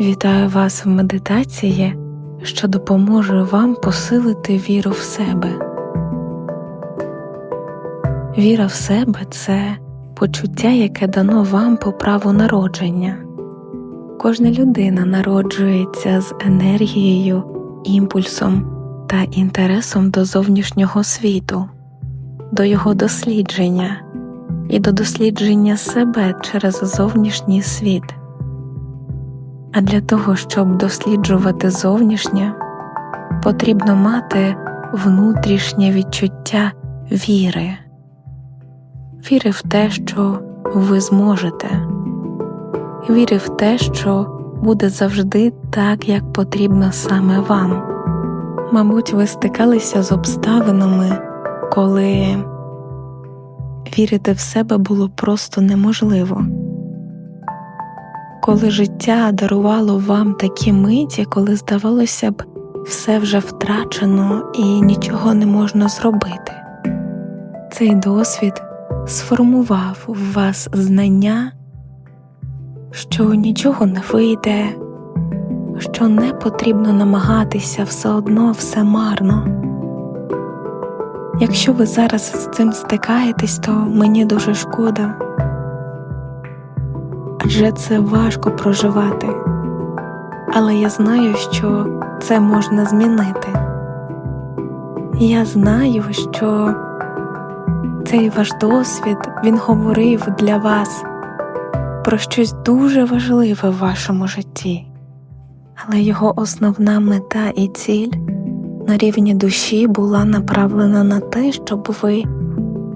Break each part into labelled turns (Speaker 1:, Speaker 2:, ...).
Speaker 1: Вітаю вас в медитації, що допоможе вам посилити віру в себе. Віра в себе це почуття, яке дано вам по праву народження. Кожна людина народжується з енергією, імпульсом та інтересом до зовнішнього світу, до його дослідження і до дослідження себе через зовнішній світ. А для того, щоб досліджувати зовнішнє, потрібно мати внутрішнє відчуття віри, віри в те, що ви зможете, віри в те, що буде завжди так, як потрібно саме вам. Мабуть, ви стикалися з обставинами, коли вірити в себе було просто неможливо коли життя дарувало вам такі миті, коли здавалося б, все вже втрачено і нічого не можна зробити. Цей досвід сформував у вас знання, що нічого не вийде, що не потрібно намагатися все одно все марно. Якщо ви зараз з цим стикаєтесь, то мені дуже шкода адже це важко проживати, але я знаю, що це можна змінити. Я знаю, що цей ваш досвід він говорив для вас про щось дуже важливе в вашому житті, але його основна мета і ціль на рівні душі була направлена на те, щоб ви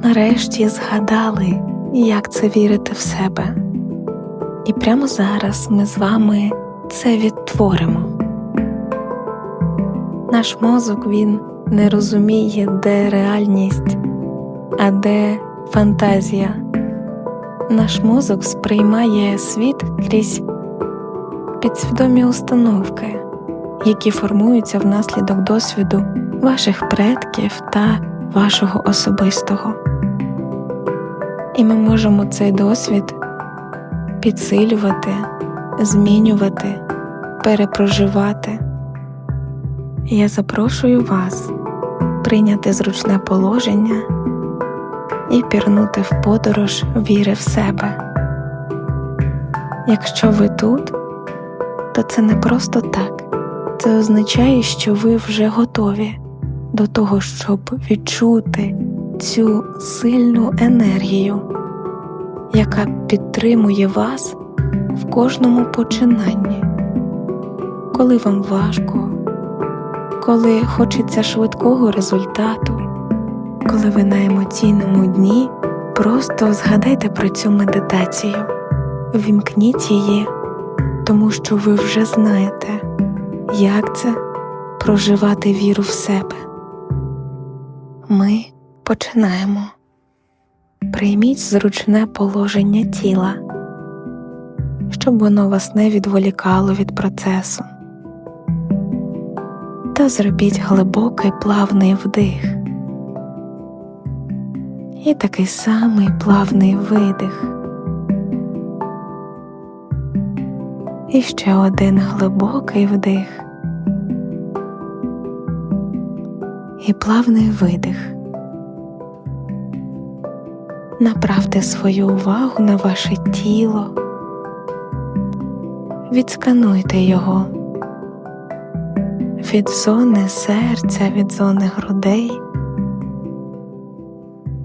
Speaker 1: нарешті згадали, як це вірити в себе. І прямо зараз ми з вами це відтворимо. Наш мозок він не розуміє, де реальність, а де фантазія. Наш мозок сприймає світ крізь підсвідомі установки, які формуються внаслідок досвіду ваших предків та вашого особистого. І ми можемо цей досвід підсилювати, змінювати, перепроживати. Я запрошую вас прийняти зручне положення і пірнути в подорож віри в себе. Якщо ви тут, то це не просто так, це означає, що ви вже готові до того, щоб відчути цю сильну енергію яка підтримує вас в кожному починанні, коли вам важко, коли хочеться швидкого результату, коли ви на емоційному дні, просто згадайте про цю медитацію, вімкніть її, тому що ви вже знаєте, як це проживати віру в себе. Ми починаємо. Прийміть зручне положення тіла, щоб воно вас не відволікало від процесу. Та зробіть глибокий плавний вдих і такий самий плавний видих. І ще один глибокий вдих і плавний видих. Направте свою увагу на ваше тіло, відскануйте його. Від зони серця, від зони грудей,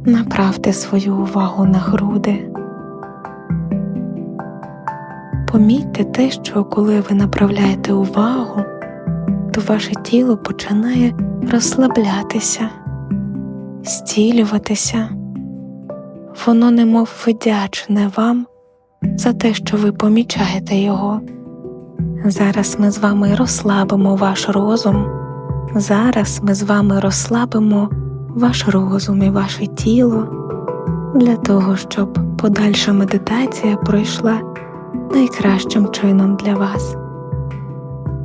Speaker 1: направте свою увагу на груди. Помітьте те, що коли ви направляєте увагу, то ваше тіло починає розслаблятися, стілюватися воно немов вдячне вам за те, що ви помічаєте його. Зараз ми з вами розслабимо ваш розум, зараз ми з вами розслабимо ваш розум і ваше тіло для того, щоб подальша медитація пройшла найкращим чином для вас.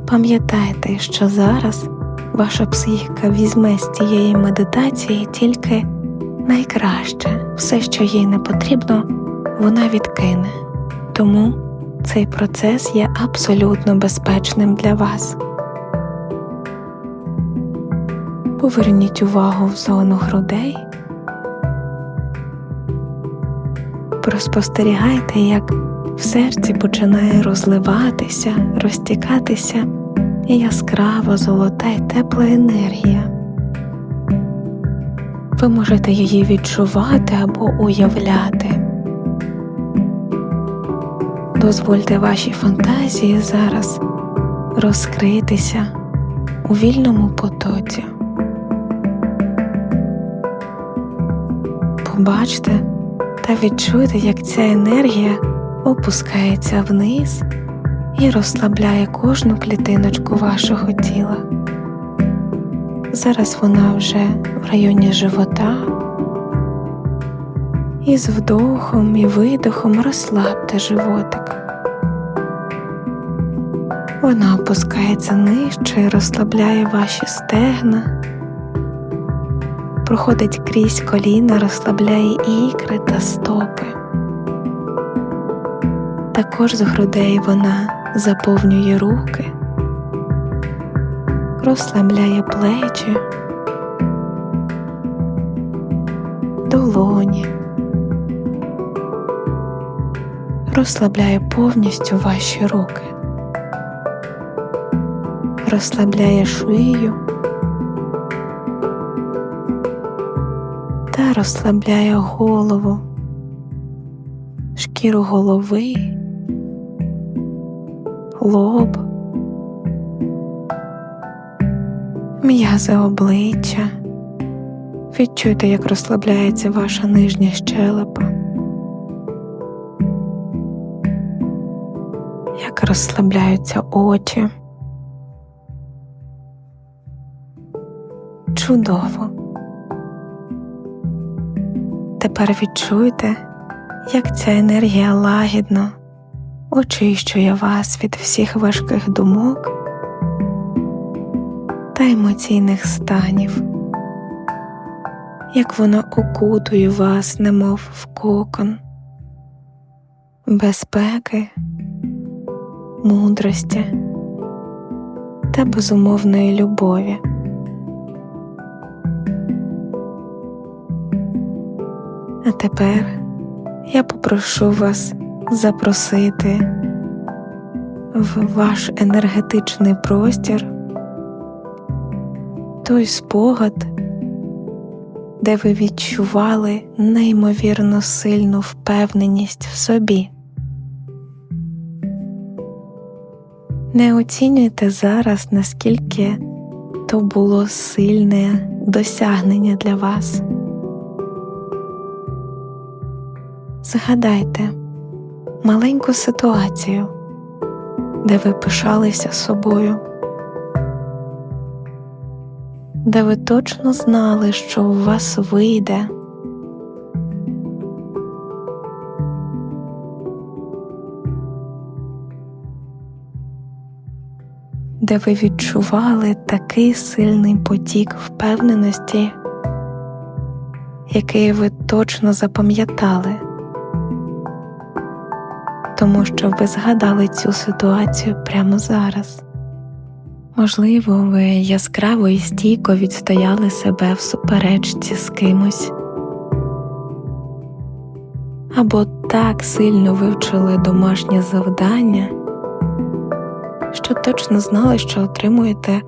Speaker 1: Пам'ятайте, що зараз ваша психіка візьме з цієї медитації тільки найкраще, все, що їй не потрібно, вона відкине. Тому цей процес є абсолютно безпечним для вас. Поверніть увагу в зону грудей. Проспостерігайте, як в серці починає розливатися, розтікатися яскрава золота й тепла енергія. Ви можете її відчувати або уявляти. Дозвольте вашій фантазії зараз розкритися у вільному потоці. Побачте та відчуйте, як ця енергія опускається вниз і розслабляє кожну клітиночку вашого тіла. Зараз вона вже в районі живота. І з вдохом і видохом розслабте животик. Вона опускається нижче і розслабляє ваші стегна, проходить крізь коліна, розслабляє ікри та стопи. Також з грудей вона заповнює руки, розслабляє плечі, долоні, розслабляє повністю ваші руки, розслабляє шию та розслабляє голову, шкіру голови лоб, м'язи обличчя. Відчуйте, як розслабляється ваша нижня щелепа, як розслабляються очі. Чудово. Тепер відчуйте, як ця енергія лагідно очищує вас від всіх важких думок та емоційних станів, як вона окутує вас, немов в кокон, безпеки, мудрості та безумовної любові. А тепер я попрошу вас запросити в ваш енергетичний простір той спогад, де ви відчували неймовірно сильну впевненість в собі. Не оцінюйте зараз, наскільки то було сильне досягнення для вас. Згадайте маленьку ситуацію, де ви пишалися собою, де ви точно знали, що у вас вийде. Де ви відчували такий сильний потік впевненості, який ви точно запам'ятали тому що ви згадали цю ситуацію прямо зараз. Можливо, ви яскраво і стійко відстояли себе в суперечці з кимось, або так сильно вивчили домашнє завдання, що точно знали, що отримуєте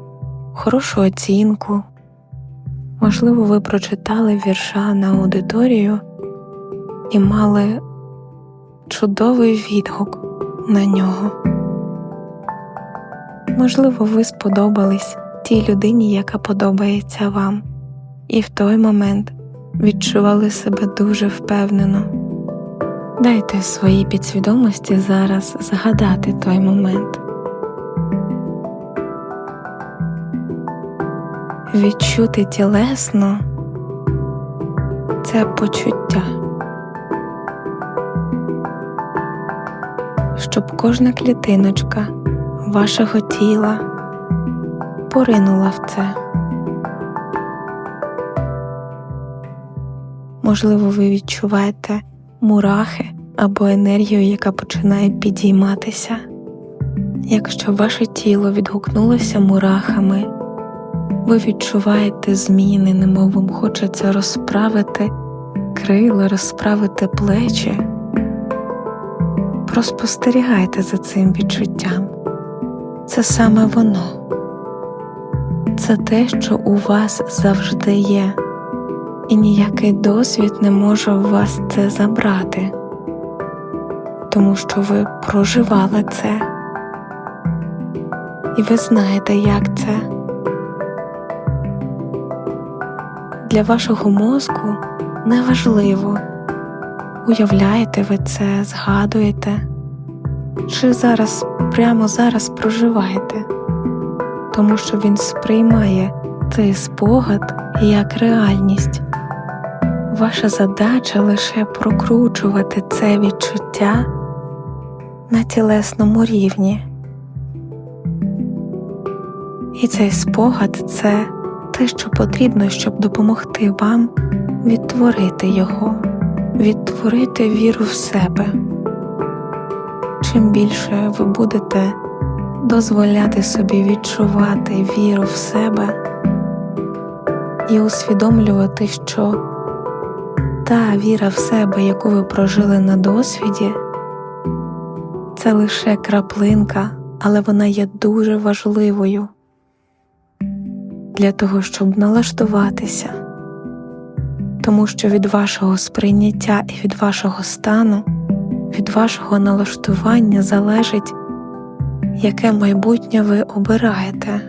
Speaker 1: хорошу оцінку. Можливо, ви прочитали вірша на аудиторію і мали чудовий відгук на нього. Можливо, ви сподобались тій людині, яка подобається вам, і в той момент відчували себе дуже впевнено. Дайте своїй підсвідомості зараз згадати той момент. Відчути тілесно це почуття. щоб кожна клітиночка вашого тіла поринула в це. Можливо, ви відчуваєте мурахи або енергію, яка починає підійматися. Якщо ваше тіло відгукнулося мурахами, ви відчуваєте зміни, немов вам хочеться розправити крила, розправити плечі. Проспостерігайте за цим відчуттям. Це саме воно. Це те, що у вас завжди є, і ніякий досвід не може у вас це забрати, тому що ви проживали це, і ви знаєте, як це. Для вашого мозку неважливо, уявляєте ви це, згадуєте, чи зараз прямо зараз проживаєте, тому що він сприймає цей спогад як реальність. Ваша задача лише прокручувати це відчуття на тілесному рівні. І цей спогад це те, що потрібно, щоб допомогти вам відтворити його, відтворити віру в себе. Чим більше ви будете дозволяти собі відчувати віру в себе і усвідомлювати, що та віра в себе, яку ви прожили на досвіді, це лише краплинка, але вона є дуже важливою для того, щоб налаштуватися, тому що від вашого сприйняття і від вашого стану, від вашого налаштування залежить, яке майбутнє ви обираєте.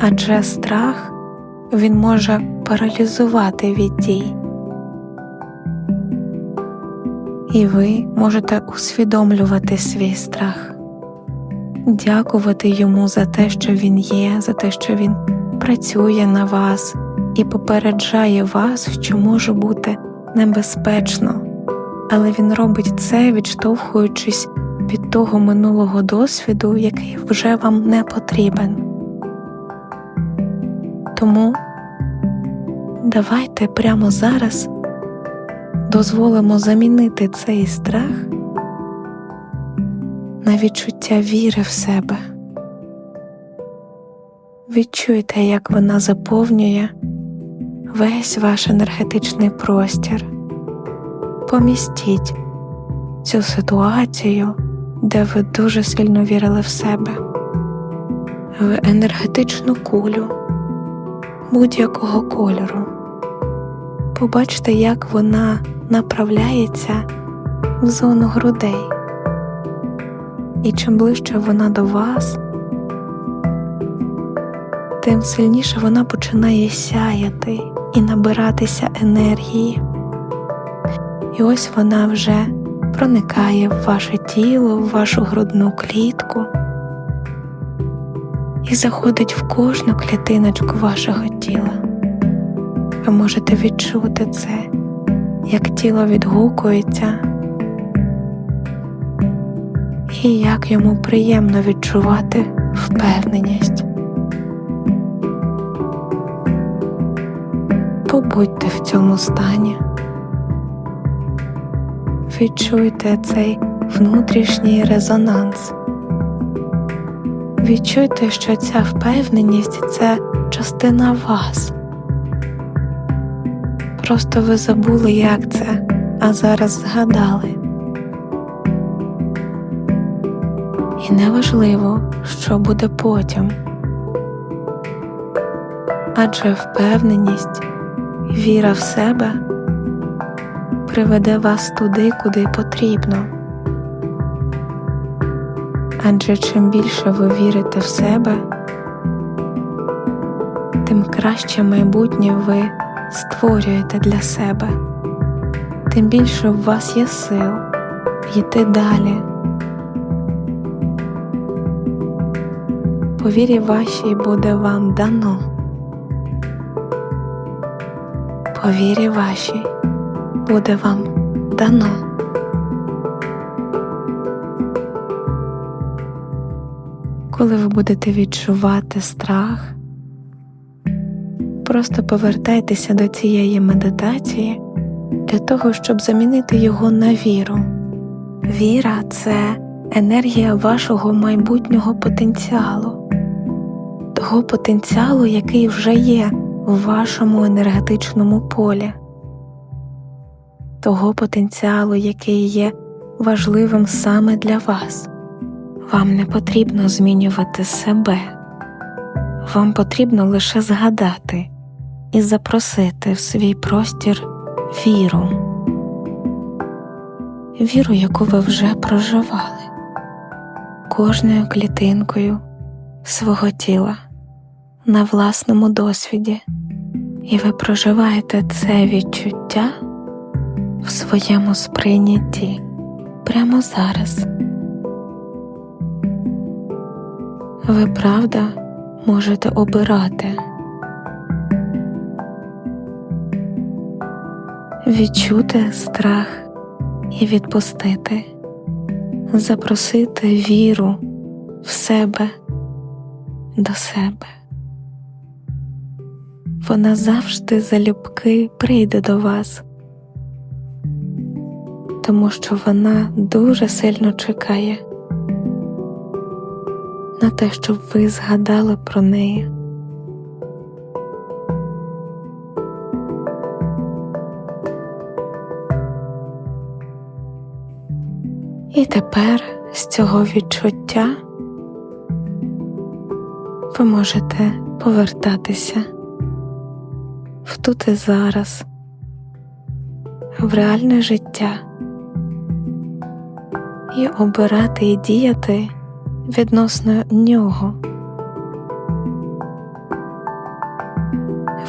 Speaker 1: Адже страх він може паралізувати від дій. І ви можете усвідомлювати свій страх дякувати йому за те, що він є, за те, що він працює на вас і попереджає вас, що може бути небезпечно, але він робить це, відштовхуючись від того минулого досвіду, який вже вам не потрібен. Тому давайте прямо зараз дозволимо замінити цей страх на відчуття віри в себе. Відчуйте, як вона заповнює весь ваш енергетичний простір. Помістіть цю ситуацію, де ви дуже сильно вірили в себе, в енергетичну кулю будь-якого кольору. Побачте, як вона направляється в зону грудей і чим ближче вона до вас, тим сильніше вона починає сяяти і набиратися енергії. І ось вона вже проникає в ваше тіло, в вашу грудну клітку і заходить в кожну клітиночку вашого тіла. Ви можете відчути це, як тіло відгукується і як йому приємно відчувати впевненість. Побудьте в цьому стані, відчуйте цей внутрішній резонанс. Відчуйте, що ця впевненість це частина вас. Просто ви забули, як це, а зараз згадали. І неважливо, що буде потім. Адже впевненість, віра в себе приведе вас туди, куди потрібно. Адже чим більше ви вірите в себе, тим краще майбутнє ви створюєте для себе, тим більше в вас є сил йти далі. по вірі вашій буде вам дано. По вірі вашій буде вам дано. Коли ви будете відчувати страх, просто повертайтеся до цієї медитації для того, щоб замінити його на віру. Віра це енергія вашого майбутнього потенціалу, того потенціалу, який вже є в вашому енергетичному полі, того потенціалу, який є важливим саме для вас. Вам не потрібно змінювати себе, вам потрібно лише згадати і запросити в свій простір віру, віру, яку ви вже проживали кожною клітинкою свого тіла на власному досвіді, і ви проживаєте це відчуття в своєму сприйнятті прямо зараз. Ви правда можете обирати, відчути страх і відпустити, запросити віру в себе до себе. Вона завжди залюбки прийде до вас, тому що вона дуже сильно чекає на те, щоб ви згадали про неї. І тепер з цього відчуття ви можете повертатися в тут і зараз, в реальне життя і обирати і діяти відносно нього.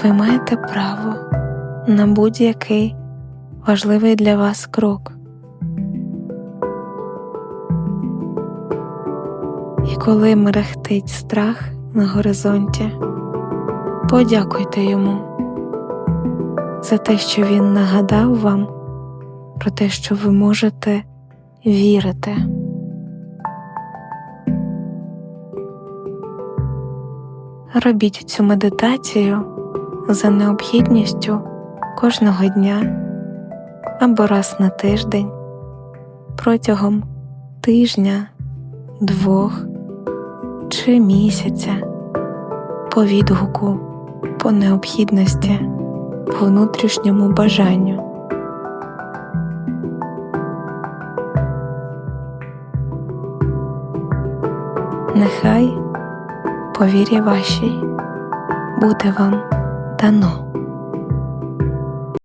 Speaker 1: Ви маєте право на будь-який важливий для вас крок. І коли мерехтить страх на горизонті, подякуйте йому за те, що він нагадав вам про те, що ви можете вірити. Робіть цю медитацію за необхідністю кожного дня або раз на тиждень протягом тижня, двох чи місяця по відгуку, по необхідності, по внутрішньому бажанню. Нехай по вашій буде вам дано.